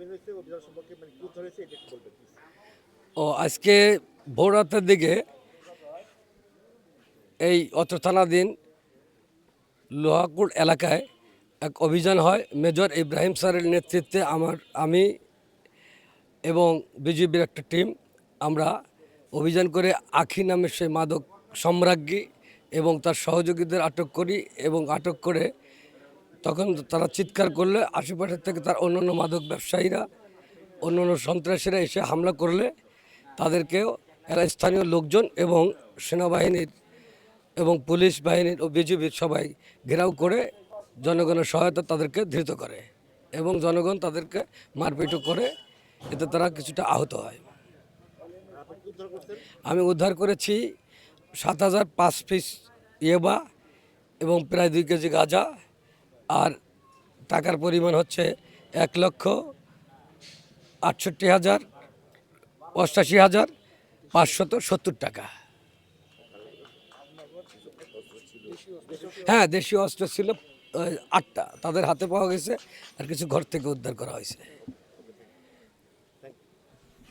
মানে ও, আজকে ভোর রাতের দিকে এই অত্র থানাধীন লোহাকুট এলাকায় এক অভিযান হয়। মেজর ইব্রাহিম স্যারের নেতৃত্বে আমার, আমি এবং বিজেপির একটা টিম, আমরা অভিযান করে আখি নামের সেই মাদক সম্রাজ্ঞী এবং তার সহযোগীদের আটক করি এবং আটক করে তখন তারা চিৎকার করলে আশেপাশের থেকে তার অন্যান্য মাদক ব্যবসায়ীরা, অন্যান্য সন্ত্রাসীরা এসে হামলা করলে তাদেরকেও এরা স্থানীয় লোকজন এবং সেনাবাহিনীর এবং পুলিশ বাহিনীর ও বিজেপির সবাই ঘেরাও করে জনগণের সহায়তা তাদেরকে ধৃত করে এবং জনগণ তাদেরকে মারপিটও করে, এতে তারা কিছুটা আহত হয়। আমি উদ্ধার করেছি সাত হাজার পাঁচ পিস ইয়েবা এবং প্রায় দুই কেজি গাঁজা আর টাকার পরিমাণ হচ্ছে এক লক্ষ আটষট্টি হাজার, অষ্টাশি হাজার পাঁচশত সত্তর টাকা। হ্যাঁ দেশীয় অস্ত্র ছিল আটটা। তাদের হাতে পাওয়া গেছে আর কিছু ঘর থেকে উদ্ধার করা হয়েছে।